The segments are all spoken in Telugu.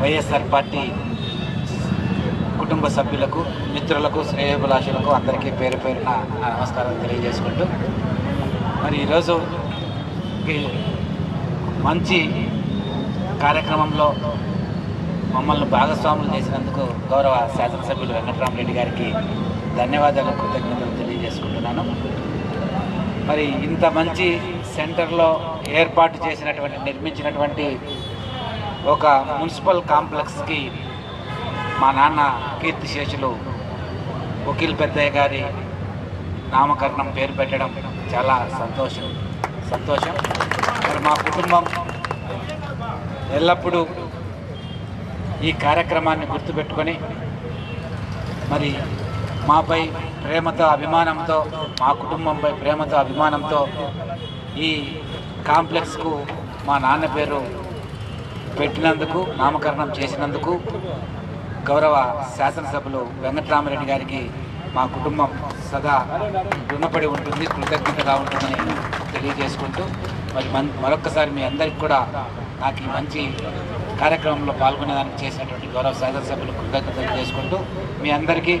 వైఎస్ఆర్ పార్టీ కుటుంబ సభ్యులకు మిత్రులకు శ్రేయభిలాషులకు అందరికీ పేరు పేరున నమస్కారం తెలియజేసుకుంటూ మరి ఈరోజు మంచి కార్యక్రమంలో మమ్మల్ని భాగస్వాములు చేసినందుకు గౌరవ శాసనసభ్యులు వెంకటరామరెడ్డి గారికి ధన్యవాదాలు కృతజ్ఞతలు తెలియజేసుకుంటున్నాను. మరి ఇంత మంచి సెంటర్లో ఏర్పాటు చేసినటువంటి నిర్మించినటువంటి ఒక మున్సిపల్ కాంప్లెక్స్కి మా నాన్న కీర్తిశేషులు వకీల్ పెద్దయ్య గారి నామకరణం పేరు పెట్టడం చాలా సంతోషం. సంతోషం. మరి మా కుటుంబం ఎల్లప్పుడూ ఈ కార్యక్రమాన్ని గుర్తుపెట్టుకొని మరి మాపై ప్రేమతో అభిమానంతో మా కుటుంబంపై ప్రేమతో అభిమానంతో ఈ కాంప్లెక్స్కు మా నాన్న పేరు పెట్టినందుకు నామకరణం చేసినందుకు గౌరవ శాసనసభ్యులు వెంకట్రామరెడ్డి గారికి మా కుటుంబం సదా రుణపడి ఉంటుంది కృతజ్ఞతగా ఉంటుందని తెలియజేసుకుంటూ మరి మన్ మరొక్కసారి మీ అందరికి కూడా నాకు ఈ మంచి కార్యక్రమంలో పాల్గొనేదానికి చేసినటువంటి గౌరవ శాసనసభ్యులు కృతజ్ఞతలు చేసుకుంటూ మీ అందరికీ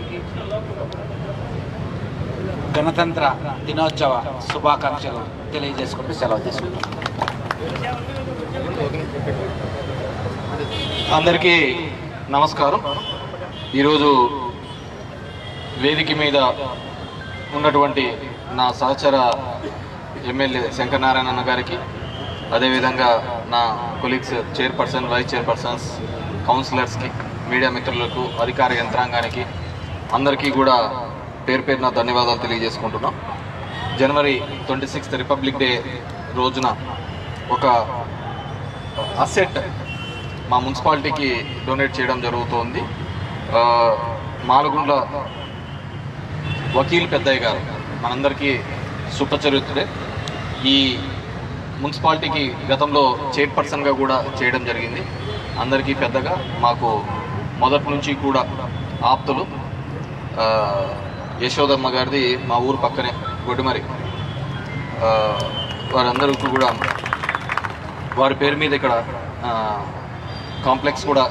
గణతంత్ర దినోత్సవ శుభాకాంక్షలు తెలియజేసుకుంటూ సెలవు తీసుకుంటాం అందరికీ నమస్కారం. ఈరోజు వేదిక మీద ఉన్నటువంటి నా సహచర ఎమ్మెల్యే శంకరనారాయణ అన్న గారికి అదేవిధంగా నా కొలీగ్స్ చైర్పర్సన్ వైస్ చైర్పర్సన్స్ కౌన్సిలర్స్కి మీడియా మిత్రులకు అధికార యంత్రాంగానికి అందరికీ కూడా పేరు పేరున ధన్యవాదాలు తెలియజేసుకుంటున్నాం. January twenty sixth Republic Day రోజున ఒక అసెట్ మా మున్సిపాలిటీకి డొనేట్ చేయడం జరుగుతోంది. మాలగుండ్ల వకీల్ పెద్దయ్య గారు మనందరికీ సుపచరిత్రుడే ఈ మున్సిపాలిటీకి గతంలో చైర్పర్సన్గా కూడా చేయడం జరిగింది. అందరికీ పెద్దగా మాకు మొదటి నుంచి కూడా ఆప్తులు. యశోదమ్మ గారిది మా ఊరు పక్కనే గొడ్డుమరి. వారందరికీ కూడా వారి పేరు మీద ఇక్కడ కాంప్లెక్స్ కూడా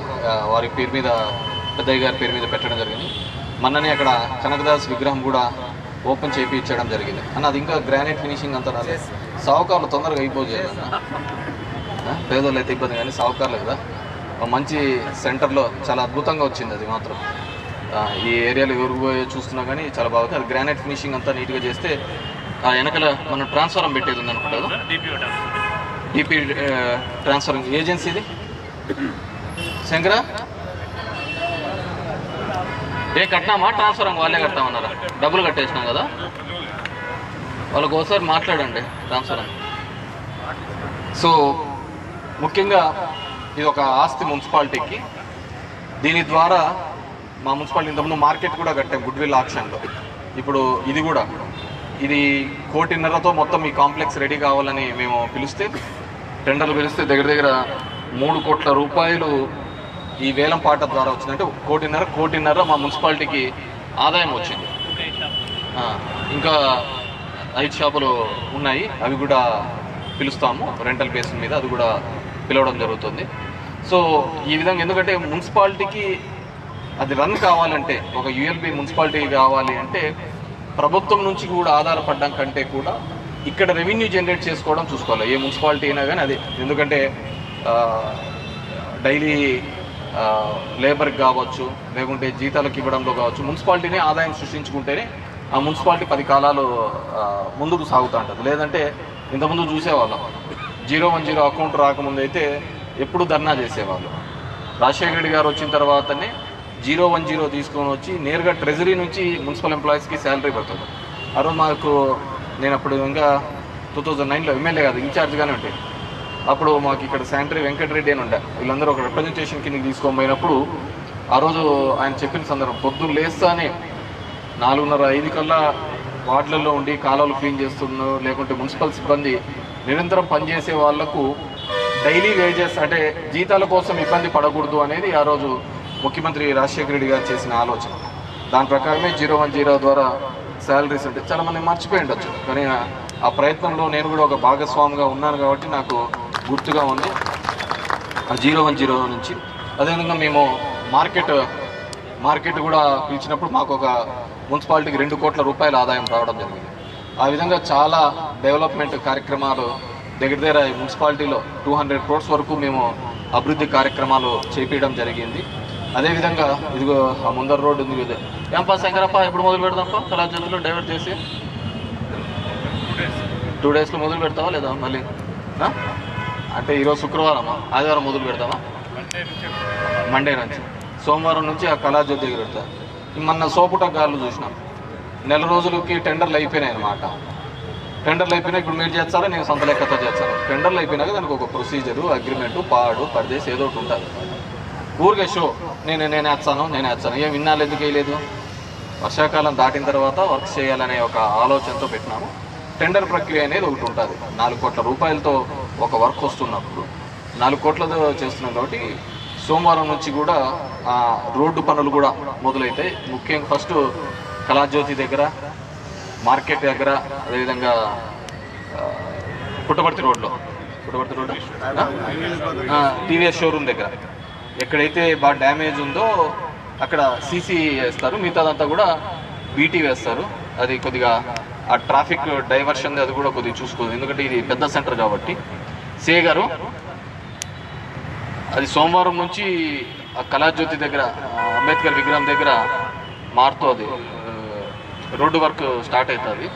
వారి పేరు మీద పెద్దయ్య గారి పేరు మీద పెట్టడం జరిగింది. మొన్ననే అక్కడ కనకదాస్ విగ్రహం కూడా ఓపెన్ చేయించడం జరిగింది. అన్న అది ఇంకా గ్రానైట్ ఫినిషింగ్ అంతా రాలేదు. సావుకారులు తొందరగా అయిపోయి పేదోళ్ళు అయితే ఇబ్బంది కానీ సావుకారులు కదా. ఒక మంచి సెంటర్లో చాలా అద్భుతంగా వచ్చింది అది మాత్రం. ఈ ఏరియాలో ఎవరు పోయో చూస్తున్నా కానీ చాలా బాగుంది. అది గ్రానైట్ ఫినిషింగ్ అంతా నీట్గా చేస్తే ఆ వెనకాల మనం ట్రాన్స్ఫారం పెట్టేది ఉంది అనుకుంటా డిపి ట్రాన్స్ఫరింగ్ ఏజెన్సీది? శంకరా? ఏ కట్టినామా ట్రాన్స్ఫర్ వాళ్ళే కడతామన్నారా డబ్బులు కట్టేసినాం కదా? వాళ్ళకి ఒకసారి మాట్లాడండి ట్రాన్స్ఫర్ సో ముఖ్యంగా ఇది ఒక ఆస్తి మున్సిపాలిటీకి. దీని ద్వారా మా మున్సిపాలిటీ ఇంతకుముందు మార్కెట్ కూడా కట్టాం గుడ్విల్ ఆక్షన్లో ఇప్పుడు ఇది కూడా. ఇది కోటిన్నరతో మొత్తం ఈ కాంప్లెక్స్ రెడీ కావాలని మేము పిలిస్తే టెండర్లు పిలిస్తే దగ్గర దగ్గర మూడు కోట్ల రూపాయలు ఈ వేలం పాట ద్వారా వచ్చిందంటే కోటిన్నర కోటిన్నర మా మున్సిపాలిటీకి ఆదాయం వచ్చింది. ఇంకా ఐదు షాపులు ఉన్నాయి అవి కూడా పిలుస్తాము రెంటల్ బేస్ మీద అది కూడా పిలవడం జరుగుతుంది. సో ఈ విధంగా ఎందుకంటే మున్సిపాలిటీకి అది రన్ కావాలంటే ఒక యుఎల్బి మున్సిపాలిటీ కావాలి అంటే ప్రభుత్వం నుంచి కూడా ఆధారపడడం కంటే కూడా ఇక్కడ రెవెన్యూ జనరేట్ చేసుకోవడం చూసుకోవాలి ఏ మున్సిపాలిటీ అయినా కానీ అది. ఎందుకంటే డైలీ లేబర్కి కావచ్చు లేకుంటే జీతాలకు ఇవ్వడంలో కావచ్చు మున్సిపాలిటీనే ఆదాయం సృష్టించుకుంటేనే ఆ మున్సిపాలిటీ పది కాలాలు ముందుకు సాగుతూ ఉంటుంది. లేదంటే ఇంతకుముందు చూసేవాళ్ళం. జీరో వన్ జీరో అకౌంట్ రాకముందు అయితే ఎప్పుడు ధర్నా చేసేవాళ్ళు. రాజశేఖర రెడ్డి గారు వచ్చిన తర్వాతనే జీరో వన్ జీరో తీసుకొని వచ్చి నేరుగా ట్రెజరీ నుంచి మున్సిపల్ ఎంప్లాయీస్కి శాలరీ పడుతుంది ఆ రోజు మాకు నేను అప్పుడు ఇంకా టూ థౌజండ్ నైన్లో ఎమ్మెల్యే కాదు ఇన్ఛార్జ్గానే ఉంటాయి అప్పుడు మాకు ఇక్కడ శానిటరీ వెంకటరెడ్డి అని ఉండే వీళ్ళందరూ ఒక రిప్రజెంటేషన్ కింద తీసుకొని పోయినప్పుడు ఆ రోజు ఆయన చెప్పిన సందర్భం పొద్దున్న లేస్తానే నాలుగున్నర ఐదు కల్లా వార్డులలో ఉండి కాలువలు క్లీన్ చేస్తున్నారు లేకుంటే మున్సిపల్ సిబ్బంది నిరంతరం పనిచేసే వాళ్ళకు డైలీ వేజెస్ అంటే జీతాల కోసం ఇబ్బంది పడకూడదు అనేది ఆ రోజు ముఖ్యమంత్రి రాజశేఖర రెడ్డి గారు చేసిన ఆలోచన. దాని ప్రకారమే జీరో వన్ జీరో ద్వారా శాలరీస్ ఉంటే చాలా మంది మర్చిపోయి ఉండొచ్చు. కానీ ఆ- ఆ ప్రయత్నంలో నేను కూడా ఒక భాగస్వామిగా ఉన్నాను కాబట్టి నాకు గుర్తుగా ఉంది. ఆ జీరో వన్ జీరో నుంచి. అదేవిధంగా మేము మార్కెట్ మార్కెట్ కూడా పిలిచినప్పుడు మాకు ఒక మున్సిపాలిటీకి రెండు కోట్ల రూపాయల ఆదాయం రావడం జరిగింది. ఆ విధంగా చాలా డెవలప్మెంట్ కార్యక్రమాలు దగ్గర దగ్గర మున్సిపాలిటీలో టూ హండ్రెడ్ క్రోర్స్ వరకు మేము అభివృద్ధి కార్యక్రమాలు చేపించడం జరిగింది. అదేవిధంగా ఇదిగో ఆ ముందర రోడ్డు ఉంది కదా ఏంపా శంకరప్ప ఎప్పుడు మొదలు పెడదాంపా కళాజాతిలో డైవర్ట్ చేసి. టూ డేస్లో మొదలు పెడతావా లేదా మళ్ళీ? అంటే ఈరోజు శుక్రవారం ఆదివారం మొదలు పెడతామా మండే నుంచి సోమవారం నుంచి ఆ కళాజ్యోతి దగ్గర పెడతా. మొన్న సోపుట గాళ్ళు చూసినాం. నెల రోజులకి టెండర్లు అయిపోయినాయి అనమాట టెండర్లు అయిపోయినా ఇప్పుడు మీరు చేస్తారా? నేను సొంత లెక్కతో చేస్తాను. టెండర్లు అయిపోయినాక దానికి ఒక ప్రొసీజరు అగ్రిమెంటు పాడు పరదేశ్ ఏదో ఒకటి ఉంటుంది. ఊరికే షో. నేను నేను వేస్తాను నేను వేస్తాను. ఏం విన్నాళ్ళు ఎందుకు వేయలేదు? వర్షాకాలం దాటిన తర్వాత వర్క్ చేయాలనే ఒక ఆలోచనతో పెట్టినాము. టెండర్ ప్రక్రియ అనేది ఒకటి ఉంటుంది. నాలుగు కోట్ల రూపాయలతో ఒక వర్క్ వస్తున్నప్పుడు. నాలుగు కోట్లతో చేస్తున్నాం కాబట్టి సోమవారం నుంచి కూడా రోడ్డు పనులు కూడా మొదలవుతాయి ముఖ్యంగా ఫస్ట్ కళాజ్యోతి దగ్గర మార్కెట్ దగ్గర అదేవిధంగా పుట్టపర్తి రోడ్లో. పుట్టపర్తి రోడ్డు టీవీఎస్ షోరూమ్ దగ్గర. ఎక్కడైతే బాగా డ్యామేజ్ ఉందో అక్కడ సీసీ వేస్తారు. మిగతాదంతా కూడా బీటీ వేస్తారు. అది కొద్దిగా ఆ ట్రాఫిక్ డైవర్షన్ అది కూడా కొద్దిగా చూసుకోదు ఎందుకంటే ఇది పెద్ద సెంటర్ కాబట్టి. సే గారు అది సోమవారం నుంచి ఆ కళాజ్యోతి దగ్గర అంబేద్కర్ విగ్రహం దగ్గర మారుతుంది. రోడ్డు వర్క్ స్టార్ట్ అవుతుంది.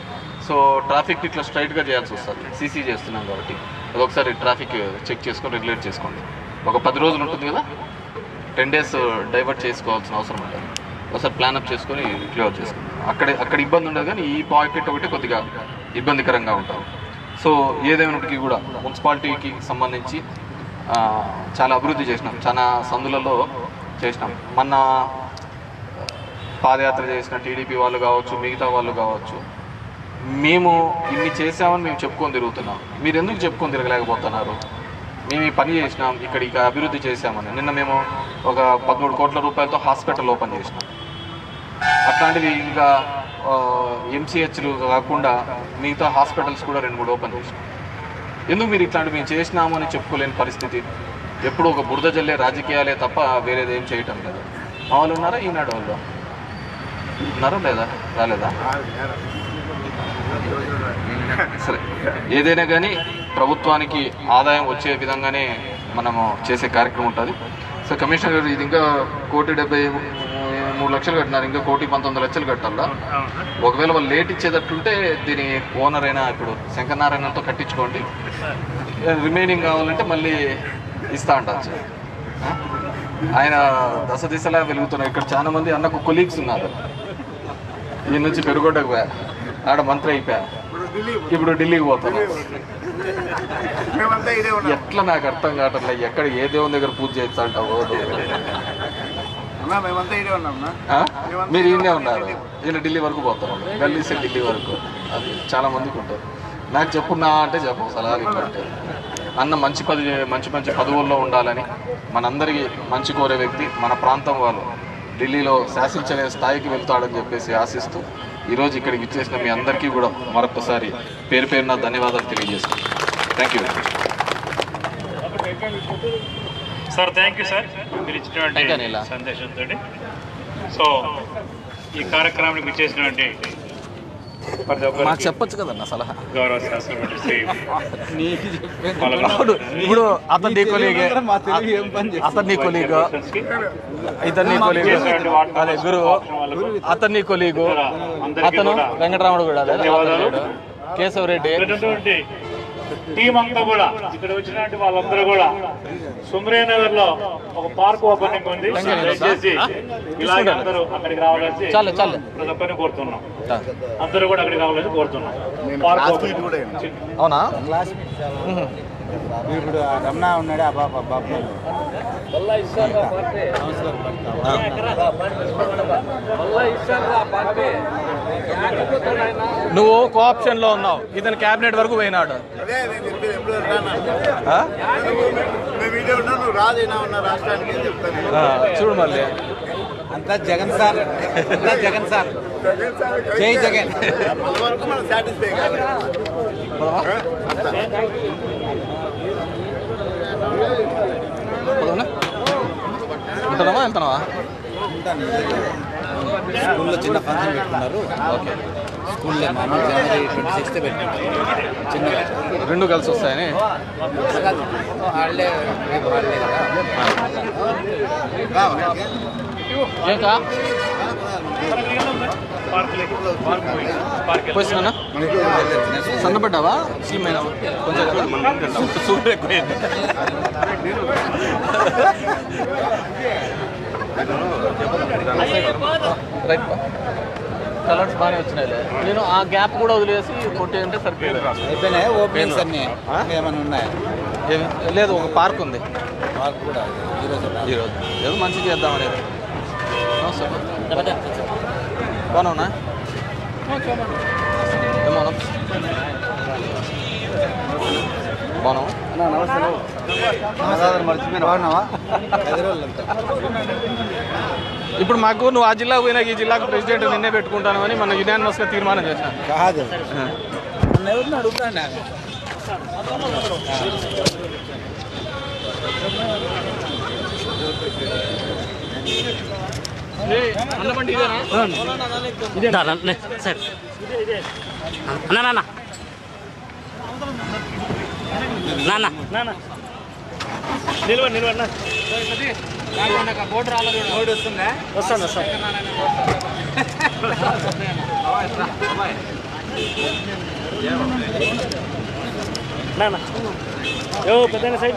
సో ట్రాఫిక్ ఇట్లా స్ట్రైట్గా చేయాల్సి వస్తుంది. సీసీ చేస్తున్నాం కాబట్టి అది ఒకసారి ట్రాఫిక్ చెక్ చేసుకొని రెగ్యులేట్ చేసుకోండి. ఒక పది రోజులు ఉంటుంది కదా? టెన్ డేస్ డైవర్ట్ చేసుకోవాల్సిన అవసరం ఉంటుంది. ఒకసారి ప్లాన్ అప్ చేసుకొని క్లియర్ చేసుకుంటాం అక్కడ అక్కడ ఇబ్బంది ఉండదు కానీ ఈ పాకెట్ ఒకటి కొద్దిగా ఇబ్బందికరంగా ఉంటుంది సో ఏదేమైనప్పటికీ కూడా మున్సిపాలిటీకి సంబంధించి చాలా అభివృద్ధి చేసినాం. చాలా సందులలో చేసినాం. మొన్న పాదయాత్ర చేసిన టీడీపీ వాళ్ళు కావచ్చు మిగతా వాళ్ళు కావచ్చు మేము ఇన్ని చేసామని మేము చెప్పుకొని తిరుగుతున్నాం. మీరు ఎందుకు చెప్పుకొని తిరగలేకపోతున్నారు? మేము ఈ పని చేసినాం ఇక్కడ ఇక అభివృద్ధి చేశామని. నిన్న మేము ఒక పదమూడు కోట్ల రూపాయలతో హాస్పిటల్ ఓపెన్ చేసినాం. అట్లాంటివి ఇంకా ఎంసీహెచ్లు కాకుండా మిగతా హాస్పిటల్స్ కూడా రెండు మూడు ఓపెన్ చేసినాం. ఎందుకు మీరు ఇట్లాంటి మేము చేసినాము అని చెప్పుకోలేని పరిస్థితి? ఎప్పుడు ఒక బురద జల్లే రాజకీయాలే తప్ప వేరేది ఏం చేయటం లేదు. మా వాళ్ళు ఉన్నారా? ఈనాడు వాళ్ళు? ఉన్నారా లేదా? రాలేదా? సరే. ఏదైనా కానీ ప్రభుత్వానికి ఆదాయం వచ్చే విధంగానే మనము చేసే కార్యక్రమం ఉంటుంది. సో కమిషనర్ గారు ఇది ఇంకా కోటి డెబ్బై మూడు లక్షలు కట్టినారు ఇంకా కోటి పంతొమ్మిది లక్షలు కట్టాలా ఒకవేళ వాళ్ళు లేట్ ఇచ్చేటట్టుంటే దీని ఓనర్ అయినా ఇప్పుడు శంకరనారాయణతో కట్టించుకోండి. రిమైనింగ్ కావాలంటే మళ్ళీ ఇస్తా అంటారు సార్? ఆయన దశ దిశలా వెలుగుతున్నారు. ఇక్కడ చాలా మంది అన్నకు కొలీగ్స్ ఉన్నారు. ఈ నుంచి పెరుగొడ్డకు పోయా. ఆడ మంత్రి అయిపోయా. ఇప్పుడు ఢిల్లీకి పోతాను మేమంతా ఇదే ఉన్నాం ఎట్లా నాకు అర్థం కావట్లే. ఎక్కడ ఏ దేవుని దగ్గర పూజ చేయొచ్చు అంటావు అన్నా మేమంతా ఇదే ఉన్నాం అన్నా. ఆ? మీరు ఈయనే ఉన్నారు. ఈయన ఢిల్లీ వరకు పోతారు. గల్లీ సైడ్ ఢిల్లీ వరకు. అది చాలా మందికి ఉంటారు నాకు చెప్పున్నా అంటే చెప్పు సలహాలు ఇవ్వండి. అన్న మంచి పది మంచి మంచి పదవుల్లో ఉండాలని మనందరికీ మంచి కోరే వ్యక్తి మన ప్రాంతం వాళ్ళు. ఢిల్లీలో శాసించలే స్థాయికి వెళ్తాడని చెప్పేసి ఆశిస్తూ ఈరోజు ఇక్కడికి ఇచ్చేసిన మీ అందరికీ కూడా మరొకసారి పేరు పేరున ధన్యవాదాలు తెలియజేస్తున్నాను thank you sir thank you sir మీరు. ఇచ్చినటువంటి సందేశంతో సో ఈ కార్యక్రమానికి ఇచ్చేసినటువంటి మాకు ఒక్కరికి చెప్పొచ్చు కదన్న సలహా. గౌరవ ఇప్పుడు అతను నీ కొలీగ్ అతను నీ కొలీగ్ ఇతను నీ కొలీగ్ అదే గురువు అతను నీ కొలీగు అతను వెంకటరాముడు కూడా. కేశవరెడ్డి. టీం అంతా కూడా ఇక్కడ వచ్చినటువంటి వాళ్ళందరూ కూడా సుమ్రే నగర్లో ఒక పార్క్ ఓపెనింగ్ ఉంది. దయచేసి ఇలాగే అందరూ అక్కడికి రావాలని చాలు చాలు. ప్రతి ఒక్కరిని కోరుతున్నాం. అందరూ కూడా అక్కడికి రావాలని కోరుతున్నాం. Park opening. అవునా? ఇప్పుడు రమణ ఉన్నాడు ఆ బాబా బాబు నువ్వు కోఆప్షన్లో ఉన్నావు. ఇతను క్యాబినెట్ వరకు పోయినాడు. చూడు మళ్ళీ. అంతా జగన్ సార్ అంతా జగన్ సార్. జై జగన్ అంతవరకు మనం సాటిస్ఫై కాదు పోదామా? ఉంటున్నావా వెళ్తున్నావా? స్కూల్లో చిన్న ఫంక్షన్ పెట్టుకున్నారు. ఓకే స్కూల్లో మామూలు జనవరి ట్వంటీ సిక్స్త్ చిన్నగా రెండు కలిసి వస్తాయని? హాలిడే రేపు హాలిడే కదా. ఏంకా? పోయిస్తున్నా సన్నపడ్డావా అయినావా కొంచెం కదా సూపర్ ఎక్కువైంది. రైట్ కలర్స్ బాగానే వచ్చినాయిలే. నేను ఆ గ్యాప్ కూడా వదిలేసి కొట్టి అంటే సరిపోయింది. అయిపోయినాయి? ఓపెనింగ్స్ అన్ని? ఏమైనా ఉన్నాయా? లేదు ఒక పార్క్ ఉంది. మాకు కూడా. ఈరోజు ఈరోజు ఏదో మంచి చేద్దాం అనేది బాగున్నా ఏమోనా బాగున్నావు? ఇప్పుడు మాకు నువ్వు ఆ జిల్లాకు పోయినా ఈ జిల్లాకు ప్రెసిడెంట్ నిన్నే పెట్టుకుంటాను అని మన యునానిమస్గా తీర్మానం చేశాను కాదు. అడుగుతాండి సార్. అన్న నాన్న. నాన్న. నాన్న. నిలవండి నిలవండి వస్తాను వస్తాను. నాన్న. యో పెద్ద సైడ్